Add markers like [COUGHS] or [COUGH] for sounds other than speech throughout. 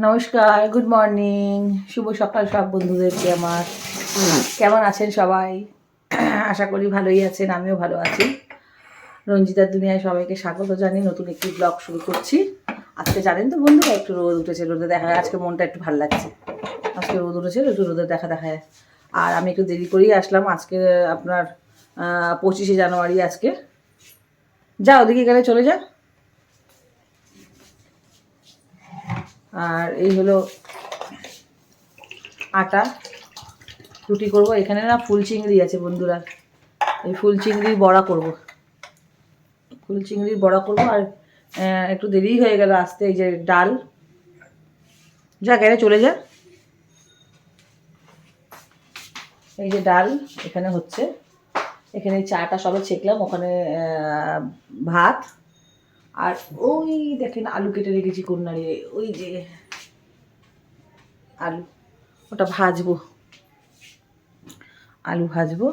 নমস্কার good morning শুভ সকাল সব বন্ধুদেরকে আমার? কেমন আছেন সবাই? আশা করি ভালোই আছেন, আমিও ভালো আছি। রঞ্জিতার দুনিয়ায় সবাইকে স্বাগত জানি নতুন একটি ব্লগ শুরু করছি। আজকে জানেন তো বন্ধুরা, একটু রোদ উঠেছে, রোদে দেখা আজকে মনটা একটু ভালো লাগছে। আজকে রোদ উঠেছে, একটু রোদে দেখা দেখা আর আমি একটু দেরি করেই আসলাম, আজকে আপনার পঁচিশে জানুয়ারি আজকে। যা, ওদিকে গেলে চলে যা। আর এই হলো আটা। রুটি করব। এখানে না ফুল চিংড়ি আছে বন্ধুরা। এই ফুল চিংড়ির বড়া করব। ফুল চিংড়ির বড়া করব আর একটু দেরি হয়ে গেল আসতে। এই যে ডাল। যা গেলে চলে যা। এই যে ডাল এখানে হচ্ছে। এখানে চাটা সবে ছেঁকলাম। ওখানে ভাত। আর ওই দেখেন আলু কেটে রেখেছি কন্যারে, ওই যে আলু, ওটা ভাজবো। আলু ভাজবো।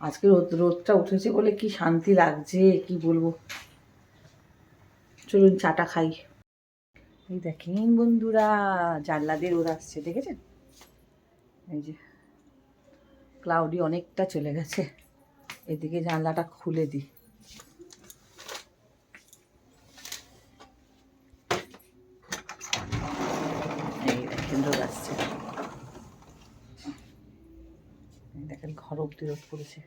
আজকে রোদ, রোদটা উঠেছে বলে কি শান্তি লাগছে, কি বলব? চলুন চাটা খাই। এই দেখেন বন্ধুরা, জানলা দিয়ে রোদ আসছে, দেখেছেন? এই যে ক্লাউডি অনেকটা চলে গেছে। এদিকে জানলাটা খুলে দিই পড়েছে।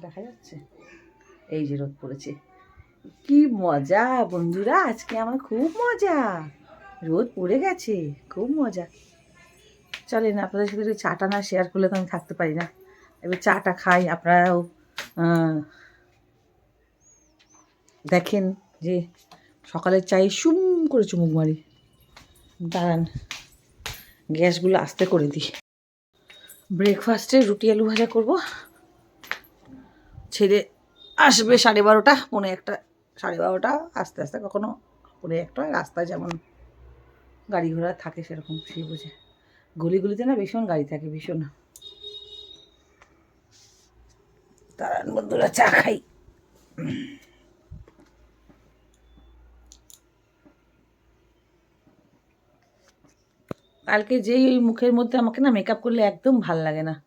দেখা যাচ্ছে? এই যে রোদ পড়েছে। কি মজা বন্ধুরা, আজকে আমার খুব মজা। রোদ পড়ে গেছে, খুব মজা। চলেন, আপনাদের সাথে চাটা না শেয়ার করলে তো আমি থাকতে পারি না। এবার চাটা খাই, আপনারাও দেখেন যে সকালের চাই সুম করে চুমুক মারি। দাঁড়ান, গ্যাসগুলো আস্তে করে দিই। ব্রেকফাস্টে রুটি আলু ভাজা করব। ছেড়ে আসবে সাড়ে বারোটা, পৌনে একটা, সাড়ে বারোটা, আস্তে আস্তে কখনো পৌনে একটা, রাস্তায় যেমন গাড়ি ঘোড়া থাকে সেরকম সেই বুঝে। গলিগুলিতে না ভীষণ গাড়ি থাকে, ভীষণ। তারা বন্ধুরা, চা খাই। কালকে যেই ওই মুখের মধ্যে আমাকে না মেকআপ করলে একদম ভালো লাগে না।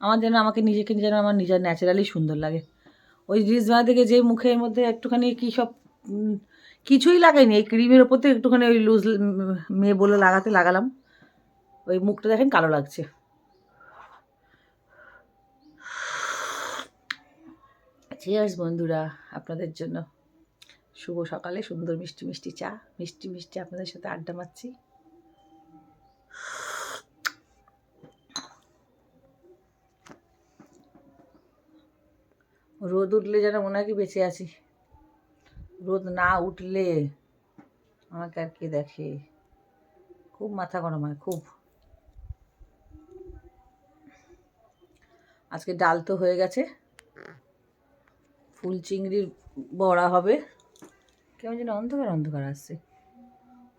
আমার যেন, আমাকে নিজেকে যেন আমার নিজের ন্যাচারালি সুন্দর লাগে। ওই রিলস বানা থেকে যে মুখের মধ্যে একটুখানি কী সব কিছুই লাগাইনি। এই ক্রিমের ওপর থেকে একটুখানি ওই লুজ মেয়ে বলে লাগাতে লাগালাম। ওই মুখটা দেখেন কালো লাগছে। চিয়ার্স বন্ধুরা আপনাদের জন্য। শুভ সকালে, সুন্দর মিষ্টি মিষ্টি চা, মিষ্টি মিষ্টি আপনাদের সাথে আড্ডা মারছি। রোদ উঠলে যেন মনে হয় কি বেঁচে আছি। রোদ না উঠলে আমাকে আর কে দেখে? খুব মাথা গরম হয়, খুব। আজকে ডাল তো হয়ে গেছে। ফুল চিংড়ির বড়া হবে। কেমন যেন অন্ধকার অন্ধকার আসছে।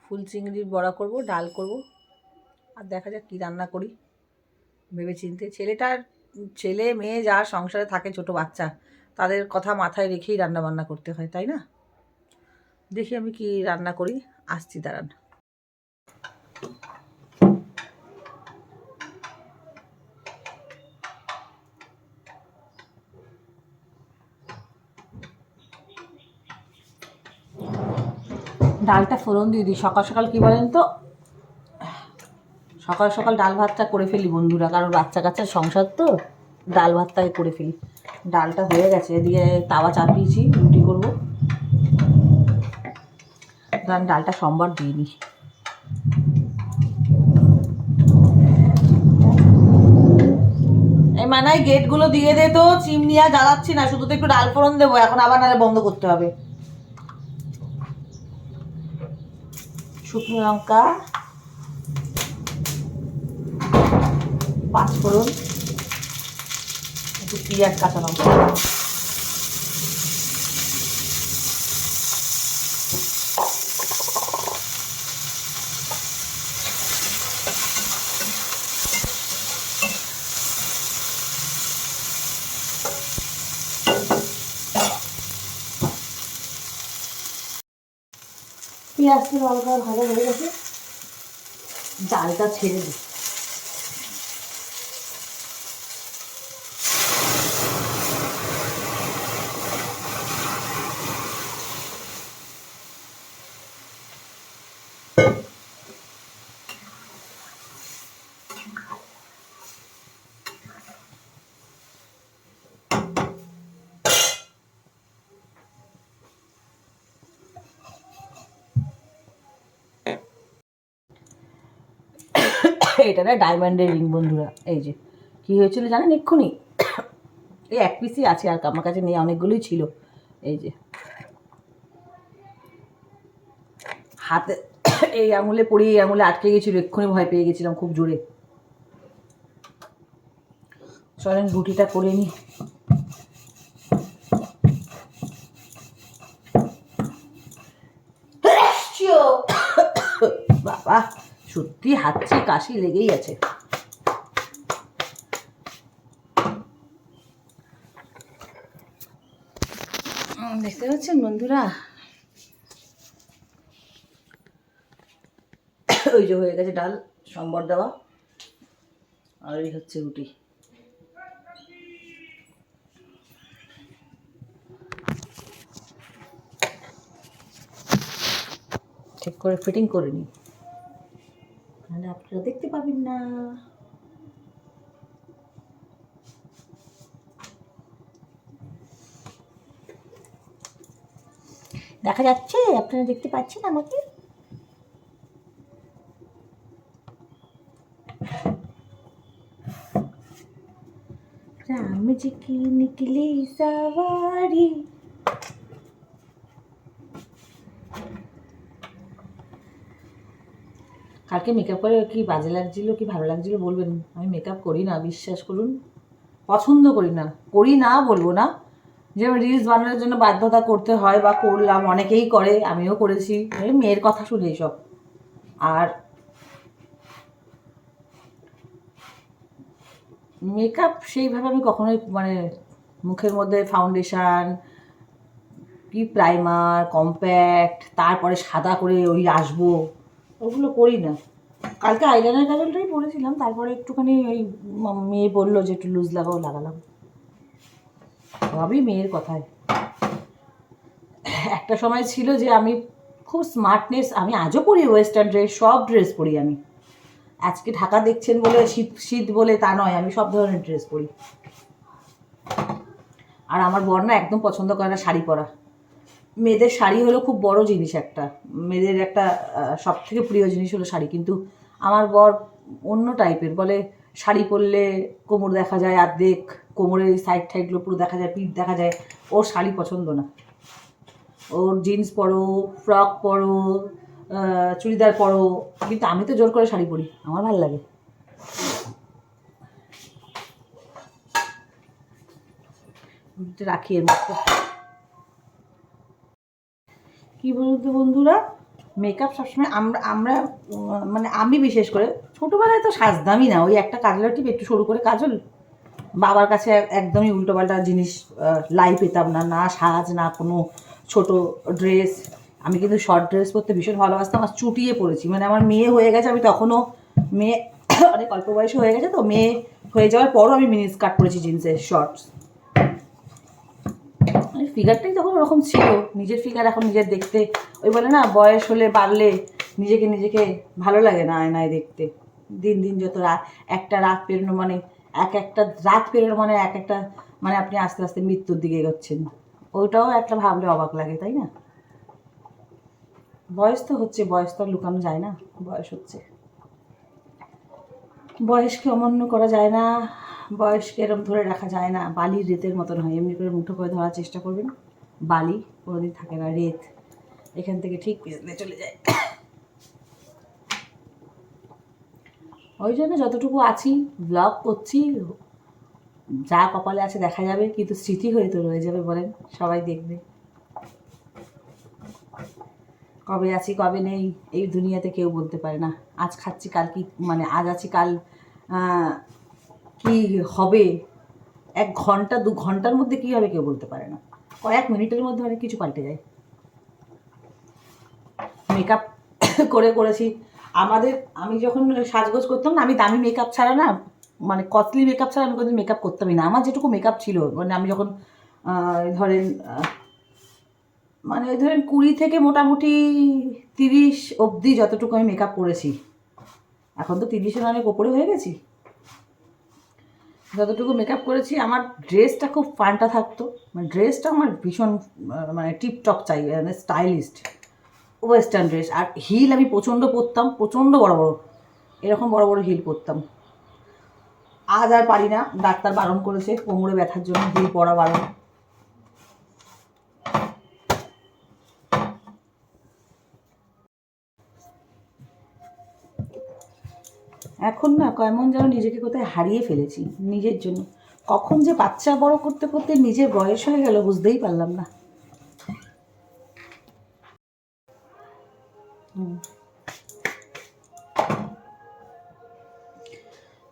ফুল চিংড়ির বড়া করব, ডাল করব। আর দেখা যাক কী রান্না করি। ভেবে চিনতে ছেলেটার ছেলে, মেয়ে যা সংসারে থাকে ছোট বাচ্চা, তাদের কথা মাথায় রেখেই রান্না বান্না করতে হয়, তাই না? দেখি আমি কি রান্না করি। আসছি, দাঁড়ান। ডালটা ফোড়ন দিয়ে দিই। সকাল সকাল কি বলেন তো? সকাল সকাল ডাল ভাতটা করে ফেলি বন্ধুরা, কারণ বাচ্চা কাচ্চার সংসার তো, ডাল ভাতটাই করে ফেলি। ডালটা হয়ে গেছে, এদিকে তাওয়া চাপিয়েছি, রুটি করব। কারণ ডালটা সোমবার দিইনি এই মানায় গেটগুলো দিয়ে দে তো, চিমনি আর জ্বালাচ্ছি না, শুধু তো একটু ডাল ফোড়ন দেবো, এখন আবার নাহলে বন্ধ করতে হবে। শুকনো লঙ্কা, পাঁচ ফোড়ন, একটু পেঁয়াজ, কাঁচা লঙ্কা। পেঁয়াজটা হালকা ভালো হয়ে গেছে। ডালটা ছেড়ে দিই এটা না ডায়মন্ডের রিং, বন্ধুরা। এই যে, কি হয়েছিল জানেন? এক্ষুনি এই এক পিসই আছে, আর আমার কাছে নেই অনেকগুলোই ছিল। এই যে, হাতে এই আঙুলে পড়ে এই আঙুলে আটকে গেছিল, এক্ষুনি ভয় পেয়ে গেছিলাম খুব জোরে। চলেন রুটিটা করে নিই বাবা সত্যি হাঁচি কাশি লেগেই আছে। দেখতে পাচ্ছেন বন্ধুরা? ওই যে হয়ে গেছে ডাল, সম্বর দেওয়া। আর এই হচ্ছে রুটি। ঠিক করে ফিটিং করে নিই। নাহলে আপনারা দেখতে পাবেন না দেখা যাচ্ছে আপনারা দেখতে পাচ্ছেন আমাকে राम जी की निकली सवारी কালকে মেকআপ করে কি বাজে লাগছিল, কি ভালো লাগছিল বলবেন? আমি মেকআপ করি না, বিশ্বাস করুন। পছন্দ করি না করি না বলব না। যে রিলস বানানোর জন্য বাধ্যতা করতে হয় বা করলাম, অনেকেই করে, আমিও করেছি। মেয়ের কথা শুনে সব আর মেকআপ সেইভাবে আমি কখনোই মানে মুখের মধ্যে ফাউন্ডেশান কি প্রাইমার কম্প্যাক্ট তারপরে সাদা করে ওই আসব। ওগুলো করি না। কালকে আইলাইনার কাজলটাই পরেছিলাম, তারপরে একটুখানি ওই মেয়ে বলল যে একটু লুজ লাগাও, লাগালাম। সবই মেয়ের কথায় একটা সময় ছিল যে আমি খুব স্মার্টনেস আমি আজও পরি ওয়েস্টার্ন ড্রেস সব ড্রেস পরি আমি। আজকে ঢাকা দেখছেন বলে, শীত শীত বলে তা নয়, আমি সব ধরনের ড্রেস পরি। আর আমার বর না একদম পছন্দ করে না শাড়ি পরা। মেয়েদের শাড়ি হলো খুব বড় জিনিস একটা। মেয়েদের একটা সব থেকে প্রিয় জিনিস হলো শাড়ি। কিন্তু আমার বর অন্য টাইপের, বলে শাড়ি পরলে কোমর দেখা যায় অর্ধেক কোমরের সাইড টাইডগুলো পুরো দেখা যায়, পিঠ দেখা যায়। ওর শাড়ি পছন্দ না। ওর জিন্স পরো ফ্রক পরো চুড়িদার পরো, কিন্তু আমি তো জোর করে শাড়ি পরি, আমার ভালো লাগে। রাখি এর মধ্যে। কি বলুন তো বন্ধুরা? মেকআপ সবসময় আমরা আমরা মানে আমি বিশেষ করে, ছোটোবেলায় তো সাজতামই না। ওই একটা কাজলের টিপ একটু সরু করে কাজল বাবার কাছে একদমই উল্টোপাল্টা জিনিস লাই পেতাম না না সাজ, না কোনো ছোট ড্রেস আমি কিন্তু শর্ট ড্রেস পরতে ভীষণ ভালোবাসতাম আর চুটিয়ে পড়েছি মানে আমার মেয়ে হয়ে গেছে, আমি তখনও মেয়ে, [COUGHS] অনেক অল্প বয়সে হয়ে গেছে তো, মেয়ে হয়ে যাওয়ার পরও আমি মিনি স্কার্ট পরেছি জিন্সের শর্টস ফিগারটাই তখন ওরকম ছিল। নিজের ফিগার এখন নিজের দেখতে। ওই বলে না, বয়স হলে বাড়লে নিজেকে নিজেকে ভালো লাগে না আয়নায় দেখতে। দিন দিন যত রাত একটা রাত পেরোনো মানে এক একটা রাত পেরোনো মানে এক একটা মানে আপনি আস্তে আস্তে মৃত্যুর দিকে এগোচ্ছেন। ওইটাও একটা ভাবলে অবাক লাগে, তাই না? বয়স তো হচ্ছে, বয়স তো লুকানো যায় না, বয়স হচ্ছে। বয়সকে অমান্য করা যায় না, বয়সকে এরম ধরে রাখা যায় না। বালির রেতের মতন হয়, এমনি করে মুঠো করে ধরার চেষ্টা করবেন। বালি কোনোদিন থাকে না, রেত। এখান থেকে ঠিক চলে যায়। ওই জন্য যতটুকু আছি ব্লগ করছি, যা কপালে আছে দেখা যাবে, কিন্তু স্মৃতি হয়ে তো রয়ে যাবে বলেন, সবাই দেখবে। কবে আছি, কবে নেই, এই দুনিয়াতে কেউ বলতে পারে না। আজ খাচ্ছি, কাল কি মানে আজ আছি, কাল কি হবে? এক ঘণ্টা, দু ঘণ্টার মধ্যে কি হবে কেউ বলতে পারে না। কয়েক মিনিটের মধ্যে অনেক কিছু পাল্টে যায়। মেকআপ [COUGHS] করে করেছি। আমাদের, আমি যখন সাজগোজ করতাম না, আমি দামি মেকআপ ছাড়া না মানে কস্টলি মেকআপ ছাড়া আমি কোনোদিন মেকআপ করতামই না। আমার যেটুকু মেকআপ ছিল মানে আমি যখন ধরেন মানে ওই ধরেন কুড়ি থেকে মোটামুটি তিরিশ অবধি যতটুকু আমি মেকআপ করেছি। এখন তো তিরিশের অনেক ওপরে হয়ে গেছি। যতটুকু মেকআপ করেছি, আমার ড্রেসটা খুব ফান্টা থাকতো। মানে ড্রেসটা আমার ভীষণ মানে টিপটপ চাই মানে স্টাইলিস্ট ওয়েস্টার্ন ড্রেস আর হিল আমি প্রচণ্ড পরতাম, প্রচণ্ড বড় বড়। এরকম বড় বড় হিল পরতাম। আজ আর পারি না। ডাক্তার বারণ করেছে কোমরে ব্যথার জন্য হিল পরা বারণ। এখন না কেমন যেন নিজেকে কোথায় হারিয়ে ফেলেছি, নিজের জন্য। কখন যে বাচ্চা বড় করতে করতে নিজের বয়স হয়ে গেল বুঝতেই পারলাম না।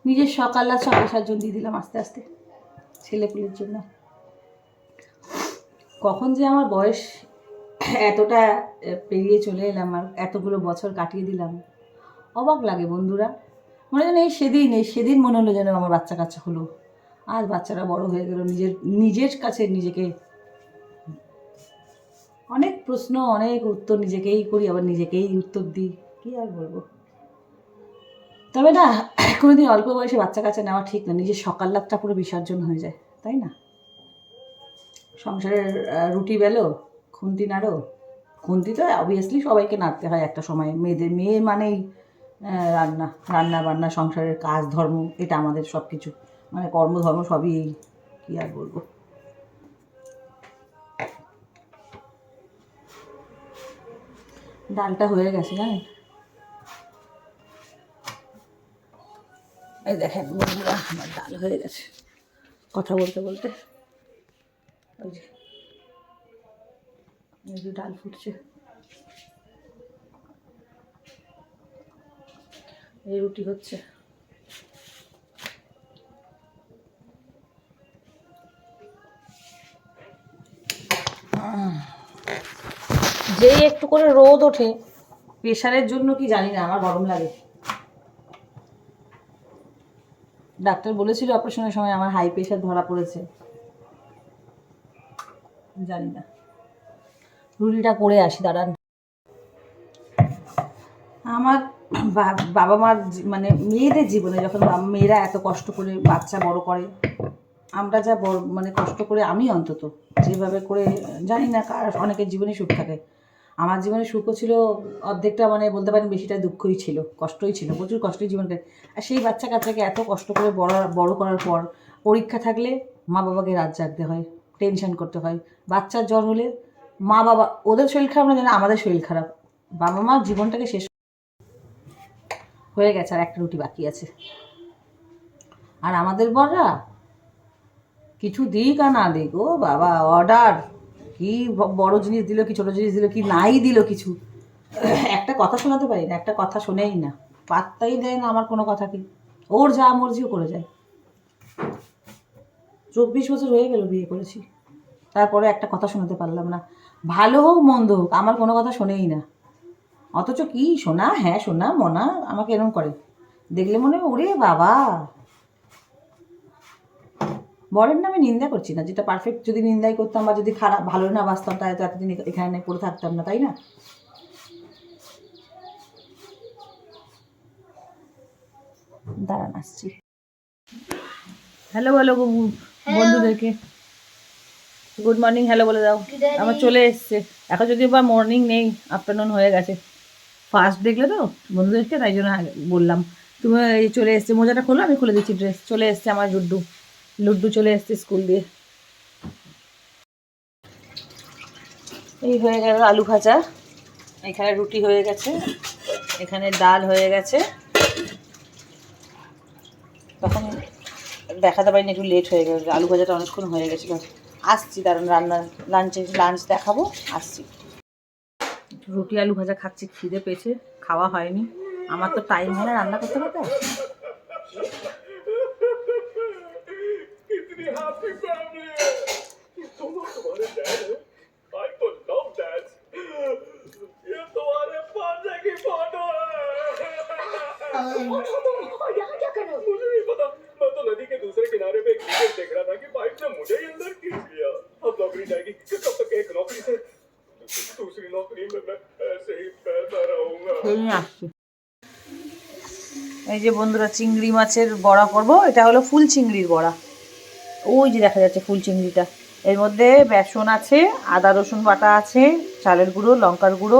নিজের সকাল আর সকাল সাতজন দিয়ে দিলাম আস্তে আস্তে, ছেলেপুলের জন্য। কখন যে আমার বয়স এতটা পেরিয়ে চলে এলাম আর এতগুলো বছর কাটিয়ে দিলাম। অবাক লাগে বন্ধুরা। মনে যেন এই সেদিন এই সেদিন মনে হলো যেন আমার বাচ্চা কাচ্চা হলো। আজ বাচ্চারা বড় হয়ে গেল, নিজের নিজের কাছে নিজেকে অনেক প্রশ্ন, অনেক উত্তর নিজেকেই করি, আবার নিজেকেই উত্তর দিই। কী আর বলব? তবে না, কোনোদিন অল্প বয়সে বাচ্চা কাচ্চা নেওয়া ঠিক না, নিজের সকাল লাভটা পুরো বিসর্জন হয়ে যায়, তাই না? সংসারের রুটি বেলো, খুন্তি নাড়ো। খুন্তি তো অবভিয়াসলি সবাইকে নাড়তে হয় একটা সময়, মেয়েদের, মেয়ে মানেই রান্না রান্না বান্না, সংসারের কাজ, ধর্ম, এটা আমাদের সব কিছু মানে কর্মধর্ম সবই এই, কী আর বলব। ডালটা হয়ে গেছে, জানেন? এই দেখেন বন্ধুরা, আমার ডাল হয়ে গেছে। কথা বলতে বলতে, ওই যে ডাল ফুটছে। এই রুটি হচ্ছে। যে একটু করে রোদ ওঠে, প্রেশারের জন্য কি জানি না, আমার গরম লাগে। ডাক্তার বলেছিল অপারেশনের সময় আমার হাই প্রেশার ধরা পড়েছে। জানি না। রুটিটা করে আসি, দাঁড়ান। আমার বাবা মার মানে মেয়েদের জীবনে যখন মেয়েরা এত কষ্ট করে বাচ্চা বড় করে, আমরা যা বড় মানে কষ্ট করে আমি অন্তত যেভাবে করে, জানি না কার, অনেকের জীবনে সুখ থাকে। আমার জীবনে সুখও ছিল, অর্ধেকটা মানে বলতে পারেন বেশিটা দুঃখই ছিল, কষ্টই ছিল, প্রচুর কষ্টই জীবনকে আর সেই বাচ্চা কাচ্চাকে এত কষ্ট করে বড় বড় করার পর পরীক্ষা থাকলে মা বাবাকে রাত জাগতে হয়, টেনশন করতে হয়। বাচ্চার জ্বর হলে মা বাবা, ওদের শরীর খারাপ না জানে, আমাদের শরীর খারাপ। বাবা মার জীবনটাকে শেষ হয়ে গেছে আর একটা রুটি বাকি আছে। আর আমাদের বড়রা কিছু দিক আর না দিক, ও বাবা অর্ডার কি বড় জিনিস দিল, কি ছোট জিনিস দিল, কি নাই দিল কিছু। একটা কথা শোনাতে পারি না, একটা কথা শোনেই না। পাত্তাই দেয় না আমার কোনো কথা কি ওর যা মর্জিও করে যায়। চব্বিশ বছর হয়ে গেল বিয়ে করেছি। তারপরে একটা কথা শোনাতে পারলাম না। ভালো হোক, মন্দ হোক, আমার কোনো কথা শোনেই না। অথচ কি? শোনা হ্যাঁ সোনা মনা আমাকে এরম করে। দেখলে মনে হয় ওরে বাবা! বরের নামে নিন্দা করছি না যেটা পারফেক্ট যদি নিন্দাই করতাম বা যদি খারাপ ভালো না বাঁচতাম তাহলে তো এতদিন এখানে পড়ে থাকতাম না তাই না? দাঁড়ান আসছি। হ্যালো বাবু বন্ধুদেরকে। গুড মর্নিং হ্যালো বলে দাও। আমার চলে এসছে। এখন যদি বা মর্নিং নেই আফটারনুন হয়ে গেছে। ফার্স্ট দেখলে তো বন্ধুদেরকে তাই জন্য বললাম। তুমি এই চলে এসছে, মোজাটা খোলো, আমি খুলে দিচ্ছি ড্রেস চলে এসছে আমার লুড্ডু। লুড্ডু চলে এসছে স্কুল দিয়ে। এই হয়ে গেল আলু ভাজা। এখানে রুটি হয়ে গেছে, এখানে ডাল হয়ে গেছে। তখন দেখাতে পারিনি, একটু লেট হয়ে গেল। আলু ভাজাটা অনেকক্ষণ হয়ে গেছিল। আসছি দাঁড়ান রান্না লাঞ্চে লাঞ্চ দেখাবো, আসছি। রুটি আলু ভাজা খাচ্ছি, খিদে পেয়েছে, খাওয়া হয়নি। আমার তো টাইম হয় না রান্না করতে করতে। এই যে বন্ধুরা, চিংড়ি মাছের বড়া করব। এটা হলো ফুল চিংড়ির বড়া। ওই যে দেখা যাচ্ছে ফুল চিংড়িটা। এর মধ্যে বেসন আছে, আদা, রসুন বাটা আছে, চালের গুঁড়ো, লঙ্কার গুঁড়ো,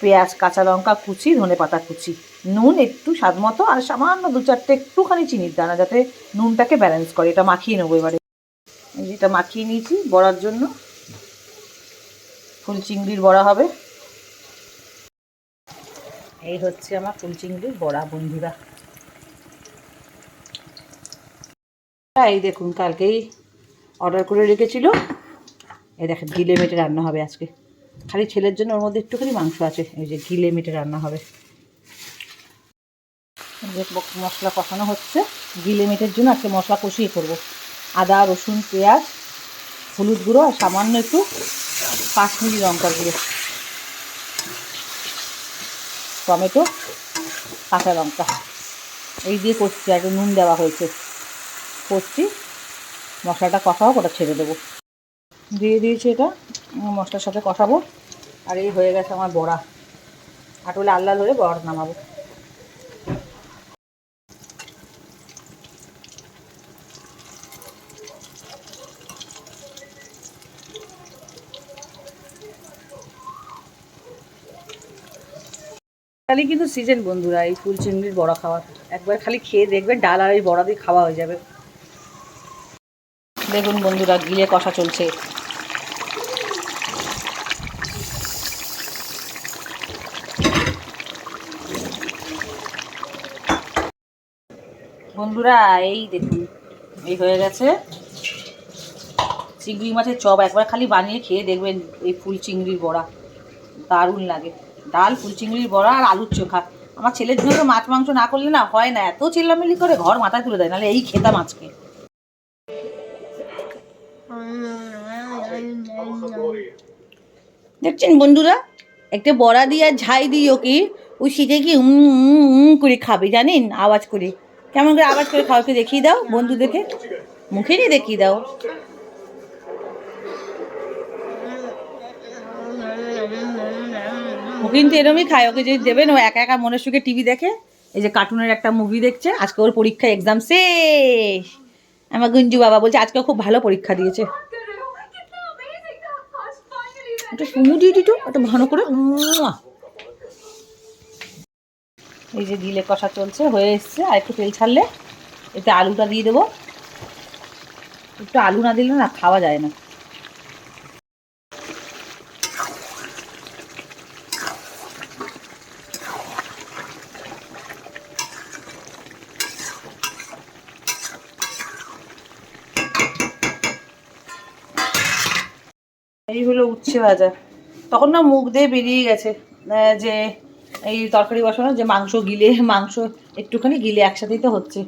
পেঁয়াজ, কাঁচা লঙ্কা কুচি, ধনে পাতা কুচি। নুন একটু স্বাদ মতো আর সামান্য দু চারটে একটুখানি চিনির দানা যাতে নুনটাকে ব্যালেন্স করে। এটা মাখিয়ে নেব এবারে। এই যে এটা মাখিয়ে নিয়েছি বড়ার জন্য। ফুল চিংড়ির বড়া হবে। এই হচ্ছে আমার ফুল চিংড়ির বড়া বন্ধুরা। এই দেখুন, কালকেই অর্ডার করে রেখেছিল। এই দেখেন গিলে মেটে রান্না হবে আজকে। খালি ছেলের জন্য ওর মধ্যে একটুখানি মাংস আছে। এই যে গিলে মেটে রান্না হবে। মশলা কষানো হচ্ছে। গিলে মেটের জন্য আজকে মশলা কষিয়ে করব। আদা, রসুন, পেঁয়াজ, হলুদ গুঁড়ো আর সামান্য একটু কাশ্মীরি লঙ্কার গুঁড়ো। টমেটো, কাঁচা লঙ্কা। এই দিয়ে করছি আর একটু নুন দেওয়া হয়েছে। করছি। মশলাটা কষাবো ওটা ছেড়ে দেবো। দিয়ে দিয়েছি এটা মশলার সাথে কষাবো। আর এই হয়ে গেছে আমার বড়া। আটলে আল্লাহ ধরে বড়া নামাবো। খালি কিন্তু সিজন বন্ধুরা, এই ফুল চিংড়ির বড়া খাওয়ার একবার খালি খেয়ে দেখবেন ডাল আর এই বড়া দিয়ে খাওয়া হয়ে যাবে। দেখুন বন্ধুরা, গিলে কষা চলছে। বন্ধুরা, এই দেখুন, এই হয়ে গেছে। চিংড়ি মাছের চপ, একবার খালি বানিয়ে খেয়ে দেখবেন এই ফুল চিংড়ির বড়া। দারুণ লাগে। ডাল, ফুল চিংড়ির বড়া আর আলুর চোখা। আমার ছেলের জন্য মাছ মাংস না করলে না হয় না, এত চিল্লামিল্লি করে ঘর মাথায় তুলে দেয়, নাহলে এই খেতাম আজকে। দেখছেন বন্ধুরা? একটা বড়া দিয়ে আর ঝাই দিই ওকে ওই সেটা কি করে খাবে, জানেন? আওয়াজ করে। কেমন করে আওয়াজ করে খাওয়াকে দেখিয়ে দাও, বন্ধুদেরকে। মুখে নিয়ে দেখিয়ে দাও। ও কিন্তু এরমই খায়, ওকে যদি দেবেন, ও একা একা মনের সুখে টিভি দেখে, এই যে কার্টুনের একটা মুভি দেখছে, আজকে ওর পরীক্ষা এক্সাম শেষ। আমার গুঞ্জু বাবা বলছে, আজকে খুব ভালো পরীক্ষা দিয়েছে। একটা সুমু দিয়ে দিত, একটা ভালো করে। এই যে দিলে কষা চলছে, হয়ে এসছে। আর একটু তেল ছাড়লে এতে আলুটা দিয়ে দেবো। একটু আলু না দিলে না খাওয়া যায় না এই হলো উচ্ছে ভাজা তখন না মুখ দিয়ে বেরিয়ে গেছে যে এই তরকারি বসানো যে মাংস গিলে মাংস একটুখানি গিলে একসাথেই তো হচ্ছে।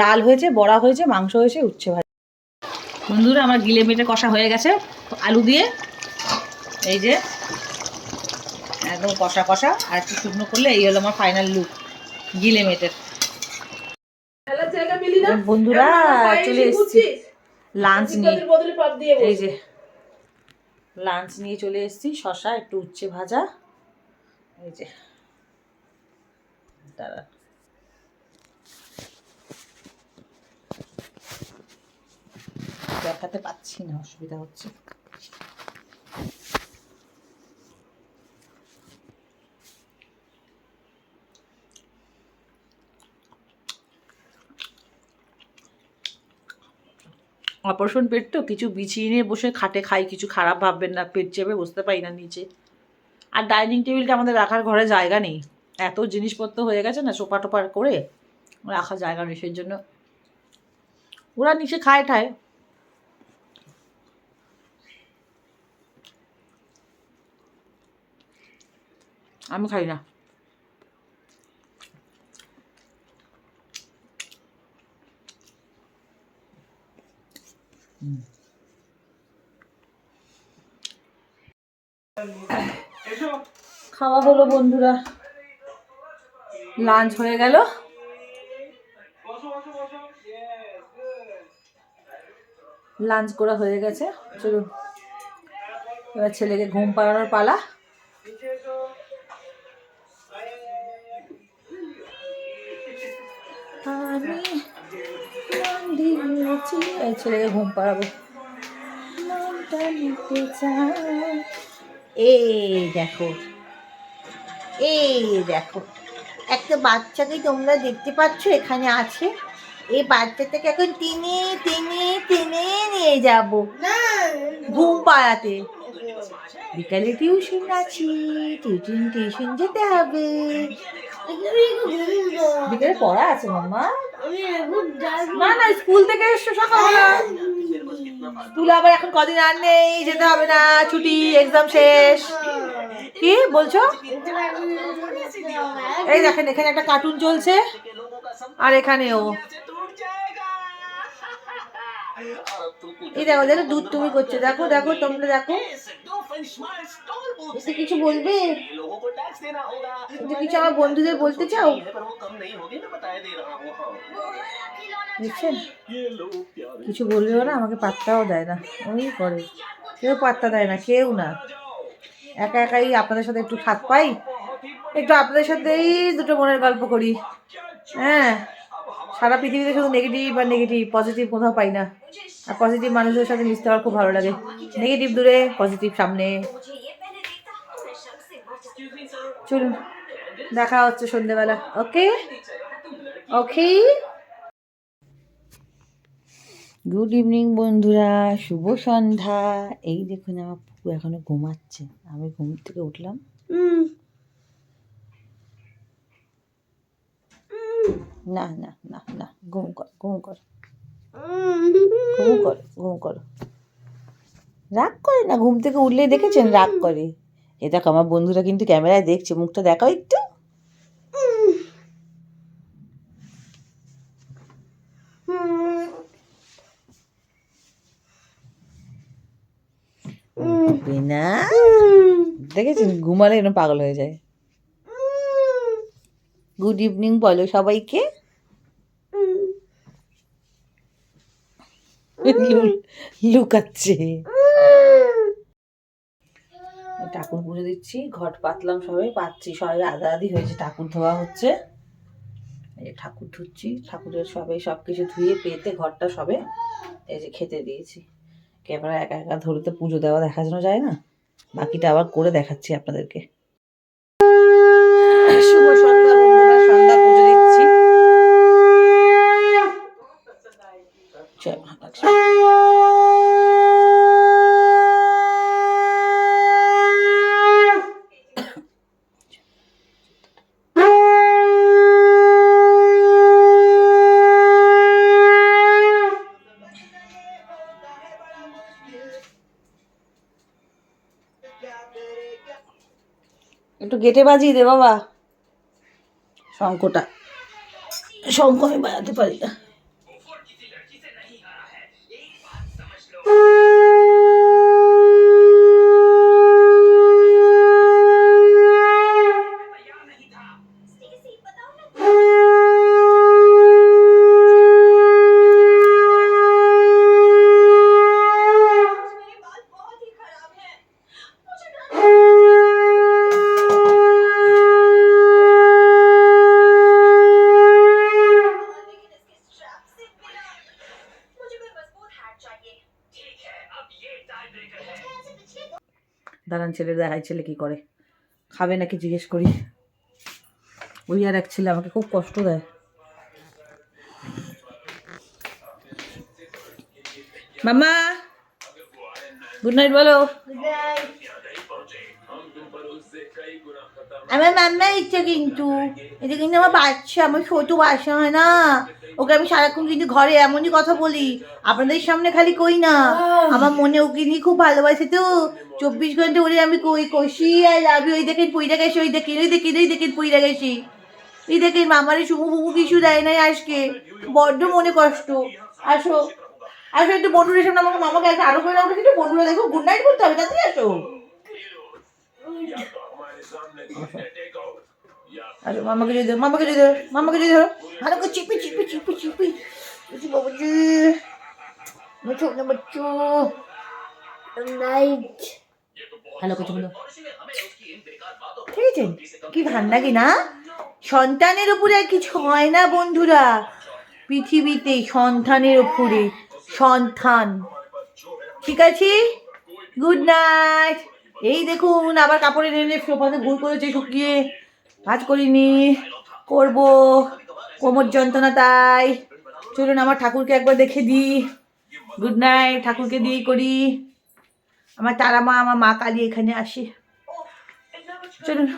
ডাল হয়েছে বড়া হয়েছে মাংস হয়েছে উচ্ছে ভাজা। বন্ধুরা আমার গিলে মেটে কষা হয়ে গেছে। আলু দিয়ে এই যে একদম কষা কষা আর একটু শুকনো করলে এই হলো আমার ফাইনাল লুক গিলে মেটের। বন্ধুরা চলে এসেছি। লাঞ্চ নিয়ে। এই যে লাঞ্চ নিয়ে চলে এসেছি শশা একটু উচ্ছে ভাজা। এই যে। দাঁড়া। দেখাতে পাচ্ছি না, অসুবিধা হচ্ছে। অপারেশন পেট তো কিছু বিছিয়ে নিয়ে বসে খাটে খাই, কিছু খারাপ ভাববেন না, পেট চেপে বসতে পারি না নিচে। আর ডাইনিং টেবিলটা আমাদের রাখার ঘরে জায়গা নেই। এত জিনিসপত্র হয়ে গেছে না সোপা টোপা করে রাখার জায়গা নেই সেই জন্য। ওরা নিচে খায় ঠায়। আমি খাই না। খাওয়া হলো বন্ধুরা। লাঞ্চ হয়ে গেল। লাঞ্চ করা হয়ে গেছে। চলুন, এবার ছেলেকে ঘুম পাড়ানোর পালা। দিয়েছি এই ছেলেকে ঘুম পাড়াবো। এই দেখো এই দেখো, একটা বাচ্চাকে তোমরা দেখতে পাচ্ছ এখানে আছে। এই বাচ্চাটাকে এখন টেনে টেনে টেনে নিয়ে যাব। ঘুম পাড়াতে। বিকালে টিউশন আছে, টিউশন টিউশন যেতে হবে। বিকালে পড়া আছে, মাম্মা। না না, স্কুল থেকে এসছো সকালবেলা। স্কুল আবার এখন কদিন আর নেই, যেতে হবে না, ছুটি এক্সাম শেষ। কি বলছো? এই দেখেন, এখানে একটা কার্টুন চলছে। আর এখানেও। এই দেখো দেখো, দুধ তুমি করছ। দেখো দেখো, তোমরা দেখো। এসে কিছু বলবে? এটা কিছু আমার বন্ধুদের বলতে চাও? বুঝছেন কিছু বললেও না আমাকে পাত্তাও দেয় না। ওই করে। কেউ পাত্তা দেয় না কেউ না। একা একাই আপনাদের সাথে একটু থাক পাই। একটু আপনাদের সাথেই দুটো মনের গল্প করি। হ্যাঁ। সারা পৃথিবীতে শুধু নেগেটিভ আর নেগেটিভ পজিটিভ কোথাও পাই না। আর পজিটিভ মানুষের সাথে মিশতে আমার খুব ভালো লাগে। নেগেটিভ দূরে পজিটিভ সামনে। চলুন, দেখা হচ্ছে সন্ধেবেলা ওকে? ওকে? গুড ইভিনিং বন্ধুরা। শুভ সন্ধ্যা। এই দেখুন, আমার পুকু এখনও ঘুমাচ্ছে। আমি ঘুম থেকে উঠলাম। না না না না ঘুম কর ঘুম কর। ঘুম কর ঘুম কর। রাগ করে না ঘুম থেকে উঠলেই দেখেছেন রাগ করে। এ দেখো আমার বন্ধুরা কিন্তু ক্যামেরায় দেখছে মুখটা দেখাও একটু। বিনা। দেখেছেন ঘুমালে এরকম পাগল হয়ে যায়। গুড ইভিনিং বলো সবাইকে। [LAUGHS] লুকাচ্ছে। ঠাকুর পুজো দিচ্ছি ঘট পাতলাম সবাই পাচ্ছি সবাই আদা আদি হয়েছে ঠাকুর ধোয়া হচ্ছে। এই যে ঠাকুর ধুচ্ছি ঠাকুরের সবাই সব কিছু ধুয়ে পেতে ঘরটা সবে এই যে খেতে দিয়েছি। ক্যামেরা একা একা ধরে তো পুজো দেওয়া দেখানো যায় না? বাকিটা আবার করে দেখাচ্ছি আপনাদেরকে। শুভ একটু গেটে বাজিয়ে দে বাবা। শঙ্কটা। শঙ্ক আমি বাজাতে পারি না। ছেলে দেখাই ছেলে কি করে? খাবে নাকি জিজ্ঞেস করি। ওই আর এক ছেলে আমাকে খুব কষ্ট দেয়। মামা গুড নাইট বলো। আমার মাম্মা ইচ্ছে কিন্তু এটা কিন্তু আমার বাচ্চা, আমার ছোট বাচ্চা হয় না। ওকে আমি সারাক্ষণ কিন্তু ঘরে এমনই কথা বলি। আপনাদের সামনে খালি কই না? আমার মনে ওকে নিয়ে খুব ভালোবাসে তো। চব্বিশ ঘণ্টা ওরে আমি কই কষি আর লাভি ওই দেখেন পইরা গেছে ওই দেখেন ওই দেখেন ওই দেখেন পইরা গেছি এই দেখেন মামারে শুভু ফুবু কিছু দেয় নাই আজকে। বড্ড মনে কষ্ট। আসো। আসো একটু বন্ধুদের সামনে আমাকে মামাকে একটা আরও করে আমাকে একটু বন্ধুরা দেখো গুড নাইট করতে হবে তাড়াতাড়ি আসো। আরে মামাকে যদি ধরো মামাকে যদি ধরো মামাকে যদি ধরো। করে চিপি চিপি চিপি চিপি। চিপি বাবুজি। বচ্চু না বচ্চু নাইট হ্যালো কথা বলো। ঠিক আছে। কি ভালো লাগে না? সন্তানের উপরে আর কিছু হয় না বন্ধুরা। পৃথিবীতে সন্তানের উপরে। সন্তান। ঠিক আছে? গুড নাইট এই দেখুন আবার কাপড়ে নেনে সোফাতে ভুল করেছে শুকিয়ে। কাজ করিনি, করব। কোমর যন্ত্রণা তাই। চলুন আমার ঠাকুরকে একবার দেখে দিই। গুড নাইট ঠাকুরকে দিয়েই করি। আমার তারা মা, আমার মা কালী এখানে আসে। চলুন।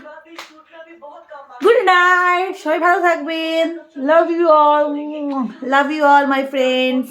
গুড নাইট সবাই ভালো থাকবেন। Love you all love you all my friends